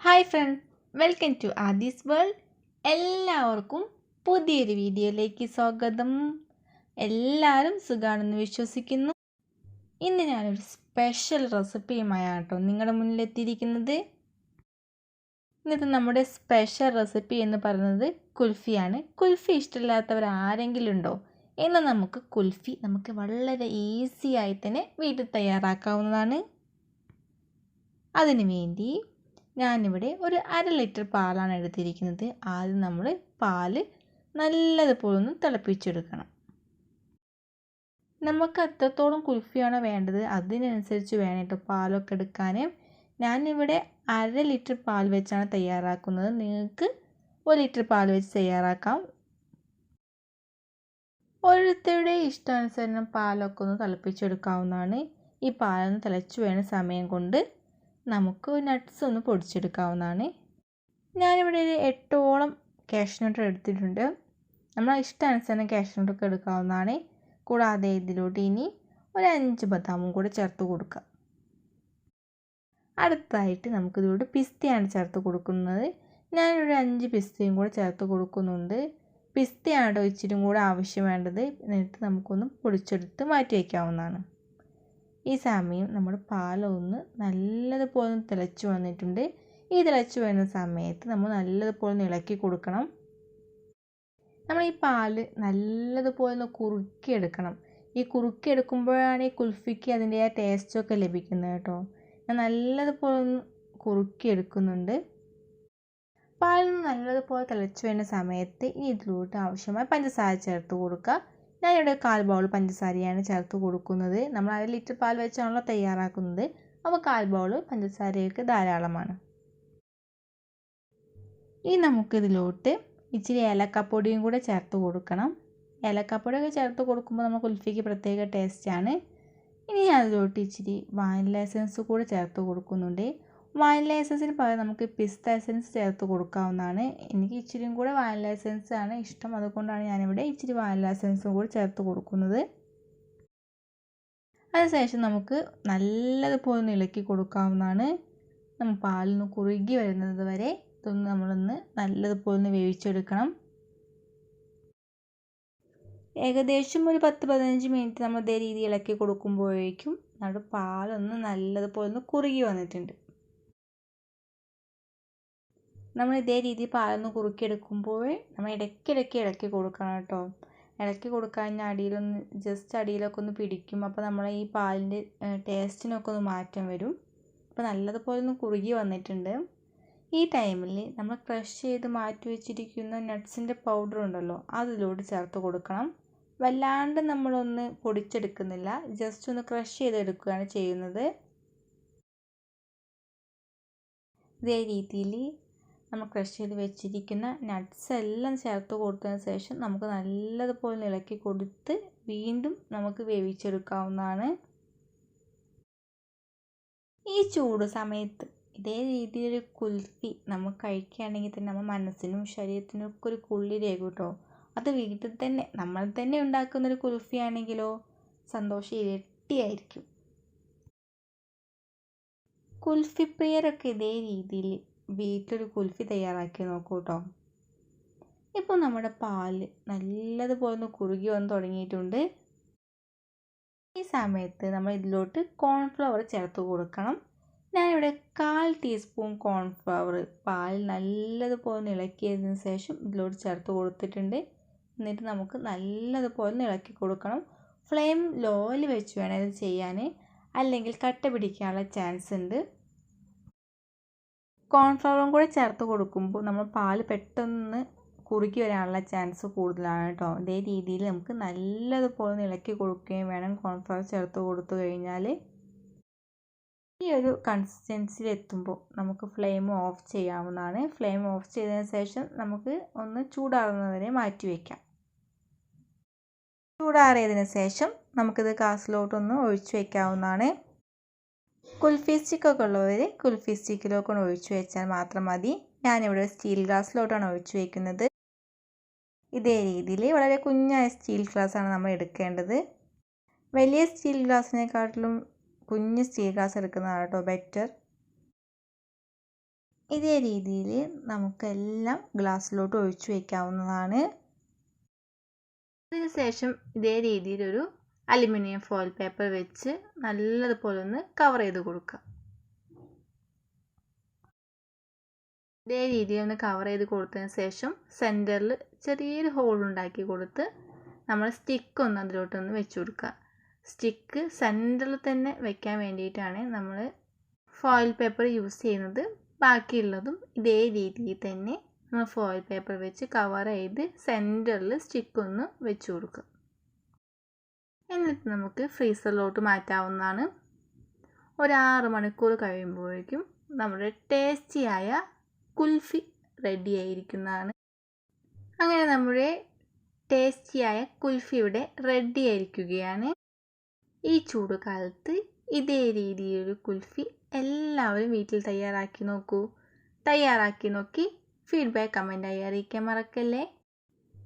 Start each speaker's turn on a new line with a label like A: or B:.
A: Hi friends welcome to Aadi's world എല്ലാവർക്കും പുതിയൊരു വീഡിയോയിലേക്ക് സ്വാഗതം. എല്ലാവരും സുഖാണെന്ന് വിശ്വസിക്കുന്നു. ഇന്ന് ഞാനൊരു സ്പെഷ്യൽ റെസിപ്പിയുമായാണ് കേട്ടോ നിങ്ങളുടെ മുന്നിലെത്തിയിരിക്കുന്നത് ഇന്നത്തെ നമ്മുടെ സ്പെഷ്യൽ റെസിപ്പി എന്ന് പറയുന്നത് കുൽഫിയാണ്. കുൽഫി ഇഷ്ടമില്ലാത്തവർ ആരെങ്കിലും ഉണ്ടോ? എന്നാൽ നമുക്ക് കുൽഫി നമുക്ക് വളരെ ഈസി ആയി തന്നെ വീട്ടിൽ തയ്യാറാക്കാവുന്നതാണ്. അതിനു വേണ്ടി ഞാനിവിടെ ഒരു അര ലിറ്റർ പാലാണ് എടുത്തിരിക്കുന്നത്. ആദ്യം നമ്മൾ പാൽ നല്ലതുപോലെ ഒന്ന് തിളപ്പിച്ചെടുക്കണം. നമുക്ക് എത്രത്തോളം കുൽഫിയാണോ വേണ്ടത്. അതിനനുസരിച്ച് വേണം കേട്ടോ പാലൊക്കെ എടുക്കാൻ ഞാനിവിടെ അര ലിറ്റർ പാൽ വെച്ചാണ് തയ്യാറാക്കുന്നത്. നിങ്ങൾക്ക് ഒരു ലിറ്റർ പാൽ വെച്ച് തയ്യാറാക്കാം. ഓരോരുത്തരുടെ ഇഷ്ടാനുസരണം പാലൊക്കെ ഒന്ന് തിളപ്പിച്ചെടുക്കാവുന്നതാണ്. ഈ പാലൊന്ന് തിളച്ചു വേണ സമയം കൊണ്ട് നമുക്ക് നട്ട്സ് ഒന്ന് പൊടിച്ചെടുക്കാവുന്നതാണ്. ഞാനിവിടെ ഒരു എട്ടോളം കാഷ്നട്ട് എടുത്തിട്ടുണ്ട്. നമ്മളെ ഇഷ്ടാനുസരണം കാഷ്നട്ടൊക്കെ എടുക്കാവുന്നതാണ്. കൂടാതെ ഇതിലോട്ട് ഇനി ഒരു അഞ്ച് ബദാമും കൂടെ ചേർത്ത് കൊടുക്കാം. അടുത്തായിട്ട് നമുക്കിതിലോട്ട് പിസ്തയാണ് ചേർത്ത് കൊടുക്കുന്നത്. ഞാനൊരു അഞ്ച് പിസ്തയും കൂടെ ചേർത്ത് കൊടുക്കുന്നുണ്ട്. പിസ്തയാണ് ഇച്ചിരി കൂടെ ആവശ്യം വേണ്ടത്. എന്നിട്ട് നമുക്കൊന്ന് പൊടിച്ചെടുത്ത് മാറ്റി വയ്ക്കാവുന്നതാണ്. ഈ സമയം നമ്മുടെ പാലൊന്ന് നല്ലതുപോലെ ഒന്ന് തിളച്ചു വന്നിട്ടുണ്ട്. ഈ തിളച്ച് വരുന്ന സമയത്ത് നമ്മൾ നല്ലതുപോലെ ഒന്ന് ഇളക്കി കൊടുക്കണം. നമ്മൾ ഈ പാൽ നല്ലതുപോലെ ഒന്ന് കുറുക്കിയെടുക്കണം. ഈ കുറുക്കിയെടുക്കുമ്പോഴാണ് ഈ കുൽഫിക്ക് അതിന്റെ ആ ടേസ്റ്റൊക്കെ ലഭിക്കുന്നത് കേട്ടോ. ഞാൻ നല്ലതുപോലെ ഒന്ന് കുറുക്കിയെടുക്കുന്നുണ്ട്. പാലിന് നല്ലതുപോലെ തിളച്ചു വരുന്ന സമയത്ത് ഇനി ഇതിലോട്ട് ആവശ്യമായ പഞ്ചസാര ചേർത്ത് കൊടുക്കുക. ഞാനിവിടെ കാൽ ബൗൾ പഞ്ചസാരയാണ് ചേർത്ത് കൊടുക്കുന്നത്. നമ്മൾ അര ലിറ്റർ പാൽ വെച്ചാണല്ലോ തയ്യാറാക്കുന്നത്. അപ്പോൾ കാൽ ബൗൾ പഞ്ചസാരയൊക്കെ ധാരാളമാണ്. ഇനി നമുക്കിതിലോട്ട് ഇച്ചിരി ഏലക്കപ്പൊടിയും കൂടെ ചേർത്ത് കൊടുക്കണം. ഏലക്കപ്പൊടിയൊക്കെ ചേർത്ത് കൊടുക്കുമ്പോൾ നമ്മൾ കുൽഫിക്ക് പ്രത്യേക ടേസ്റ്റാണ് ഇനി അതിലോട്ട് ഇച്ചിരി വാനില എസൻസ് കൂടെ ചേർത്ത് കൊടുക്കുന്നുണ്ട്. വാനില എസൻസിന് പകരം നമുക്ക് പിസ്ത എസൻസ് ചേർത്ത് കൊടുക്കാവുന്നതാണ്. എനിക്ക് ഇച്ചിരിയും കൂടെ വാനില എസൻസ് ആണ് ഇഷ്ടം. അതുകൊണ്ടാണ് ഞാനിവിടെ ഇച്ചിരി വാനില എസൻസും കൂടി ചേർത്ത് കൊടുക്കുന്നത്. അതിനുശേഷം നമുക്ക് നല്ലതുപോലെ ഒന്ന് ഇളക്കി കൊടുക്കാവുന്നതാണ്. നമ്മൾ പാലിന് കുറുകി വരുന്നത് വരെ ഇതൊന്ന് നമ്മളൊന്ന് നല്ലതുപോലെ ഒന്ന് വേവിച്ചെടുക്കണം. ഏകദേശം ഒരു പത്ത് പതിനഞ്ച് മിനിറ്റ് നമ്മൾ ഇതേ രീതി ഇളക്കി കൊടുക്കുമ്പോഴേക്കും നമ്മുടെ പാലൊന്ന് നല്ലതുപോലെ ഒന്ന് കുറുകി വന്നിട്ടുണ്ട്. നമ്മൾ ഇതേ രീതിയിൽ പാലൊന്ന് കുറുക്കിയെടുക്കുമ്പോൾ നമ്മൾ ഇടയ്ക്കിടയ്ക്ക് ഇളക്കി കൊടുക്കണം കേട്ടോ. ഇളക്കി കൊടുക്കാൻ അടിയിലൊന്ന് ജസ്റ്റ് അടിയിലൊക്കെ ഒന്ന് പിടിക്കും. അപ്പോൾ നമ്മളെ ഈ പാലിന്റെ ടേസ്റ്റിനൊക്കെ ഒന്ന് മാറ്റം വരും. അപ്പോൾ നല്ലതുപോലെ ഒന്ന് കുറുകി വന്നിട്ടുണ്ട്. ഈ ടൈമിൽ നമ്മൾ ക്രഷ് ചെയ്ത് മാറ്റി വെച്ചിരിക്കുന്ന നട്ട്സിന്റെ പൗഡർ ഉണ്ടല്ലോ അതിലോട്ട് ചേർത്ത് കൊടുക്കണം. വല്ലാണ്ട് നമ്മളൊന്ന് പൊടിച്ചെടുക്കുന്നില്ല. ജസ്റ്റ് ഒന്ന് ക്രഷ് ചെയ്തെടുക്കുകയാണ് ചെയ്യുന്നത്. ഇതേ രീതിയിൽ നമ്മൾ ക്രഷ് ചെയ്ത് വെച്ചിരിക്കുന്ന നട്ട്സ് എല്ലാം ചേർത്ത് കൊടുത്തതിന് ശേഷം നമുക്ക് നല്ലതുപോലെ ഇളക്കി കൊടുത്ത് വീണ്ടും നമുക്ക് വേവിച്ചെടുക്കാവുന്നതാണ്. ഈ ചൂട് സമയത്ത് ഇതേ രീതിയിലൊരു കുൽഫി നമ്മൾ കഴിക്കുകയാണെങ്കിൽ തന്നെ നമ്മുടെ മനസ്സിനും ശരീരത്തിനും ഒക്കെ ഒരു കുളിരേകും കേട്ടോ. അത് വീട്ടിൽ തന്നെ നമ്മൾ തന്നെ ഉണ്ടാക്കുന്നൊരു കുൽഫി ആണെങ്കിലോ സന്തോഷം ഇരട്ടിയായിരിക്കും. കുൽഫി പ്രിയരൊക്കെ ഇതേ രീതിയിൽ വീട്ടിലൊരു കുൽഫി തയ്യാറാക്കി നോക്കൂ കേട്ടോ ഇപ്പോൾ നമ്മുടെ പാൽ നല്ലതുപോലെ ഒന്ന് കുറുകി വന്ന് തുടങ്ങിയിട്ടുണ്ട്. ഈ സമയത്ത് നമ്മൾ ഇതിലോട്ട് കോൺഫ്ലവർ ചേർത്ത് കൊടുക്കണം. ഞാനിവിടെ കാൽ ടീസ്പൂൺ കോൺഫ്ലവർ പാൽ നല്ലതുപോലെ ഇളക്കിയതിന് ശേഷം ഇതിലോട്ട് ചേർത്ത് കൊടുത്തിട്ടുണ്ട്. എന്നിട്ട് നമുക്ക് നല്ലതുപോലെ ഇളക്കി കൊടുക്കണം. ഫ്ലെയിം ലോയിൽ വെച്ച് വേണം ഇത് ചെയ്യാൻ അല്ലെങ്കിൽ കട്ട പിടിക്കാനുള്ള ചാൻസ് ഉണ്ട്. കോൺഫ്ലവറും കൂടെ ചേർത്ത് കൊടുക്കുമ്പോൾ നമ്മൾ പാൽ പെട്ടെന്ന് കുറുക്കി വരാനുള്ള ചാൻസ് കൂടുതലാണ് കേട്ടോ. ഇതേ രീതിയിൽ നമുക്ക് നല്ലതുപോലെ ഇളക്കി കൊടുക്കുകയും വേണം കോൺഫ്ലവർ ചേർത്ത് കൊടുത്തു കഴിഞ്ഞാൽ. ഈ ഒരു കൺസിസ്റ്റൻസിയിൽ എത്തുമ്പോൾ നമുക്ക് ഫ്ലെയിം ഓഫ് ചെയ്യാവുന്നതാണ്. ഫ്ലെയിം ഓഫ് ചെയ്തതിന് ശേഷം നമുക്ക് ഒന്ന് ചൂടാറുന്നതിനെ മാറ്റി വയ്ക്കാം ചൂടാറിയതിന് ശേഷം നമുക്കിത് കാസിലോട്ടൊന്ന് ഒഴിച്ചു വയ്ക്കാവുന്നതാണ് കുൽഫി സ്റ്റിക്കൊക്കെ ഉള്ളവർ കുൽഫി സ്റ്റിക്കിലൊക്കെ ഒഴിച്ചു വെച്ചാൽ മാത്രം മതി. ഞാനിവിടെ സ്റ്റീൽ ഗ്ലാസ്സിലോട്ടാണ് ഒഴിച്ചു വയ്ക്കുന്നത് ഇതേ രീതിയിൽ വളരെ കുഞ്ഞായ സ്റ്റീൽ ഗ്ലാസ്സാണ് നമ്മൾ എടുക്കേണ്ടത്. വലിയ സ്റ്റീൽ ഗ്ലാസ്സിനെക്കാട്ടിലും കുഞ്ഞ് സ്റ്റീൽ ഗ്ലാസ് എടുക്കുന്നതാണ് കേട്ടോ ബെറ്റർ. ഇതേ രീതിയിൽ നമുക്കെല്ലാം ഗ്ലാസ്സിലോട്ട് ഒഴിച്ചു വയ്ക്കാവുന്നതാണ് അതിനുശേഷം ഇതേ രീതിയിലൊരു അലുമിനിയം ഫോയിൽ പേപ്പർ വെച്ച് നല്ലതുപോലെ ഒന്ന് കവർ ചെയ്ത് കൊടുക്കുക. ഇതേ രീതിയിൽ ഒന്ന് കവർ ചെയ്ത് കൊടുത്തതിന് ശേഷം സെന്ററിൽ ചെറിയൊരു ഹോൾ ഉണ്ടാക്കി കൊടുത്ത് നമ്മൾ സ്റ്റിക്ക് ഒന്ന് അതിലോട്ടൊന്ന് വെച്ച് കൊടുക്കുക. സ്റ്റിക്ക് സെന്ററിൽ തന്നെ വെക്കാൻ വേണ്ടിയിട്ടാണ് നമ്മൾ ഫോയിൽ പേപ്പർ യൂസ് ചെയ്യുന്നത്. ബാക്കിയുള്ളതും ഇതേ രീതിയിൽ തന്നെ നമ്മൾ ഫോയിൽ പേപ്പർ വെച്ച് കവർ ചെയ്ത് സെന്ററിൽ സ്റ്റിക്ക് ഒന്ന് വെച്ച് കൊടുക്കുക. എന്നിട്ട് നമുക്ക് ഫ്രീസറിലോട്ട് മാറ്റാവുന്നതാണ്. ഒരാറ് മണിക്കൂർ കഴിയുമ്പോഴേക്കും നമ്മുടെ ടേസ്റ്റിയായ കുൽഫി റെഡി ആയിരിക്കുന്നതാണ്. അങ്ങനെ നമ്മുടെ ടേസ്റ്റിയായ കുൽഫി ഇവിടെ റെഡി ആയിരിക്കുകയാണ്. ഈ ചൂടുകാലത്ത് ഇതേ രീതിയിലൊരു കുൽഫി എല്ലാവരും വീട്ടിൽ തയ്യാറാക്കി നോക്കൂ. തയ്യാറാക്കി നോക്കി ഫീഡ്ബാക്ക് കമന്റായി അറിയിക്കാൻ മറക്കല്ലേ?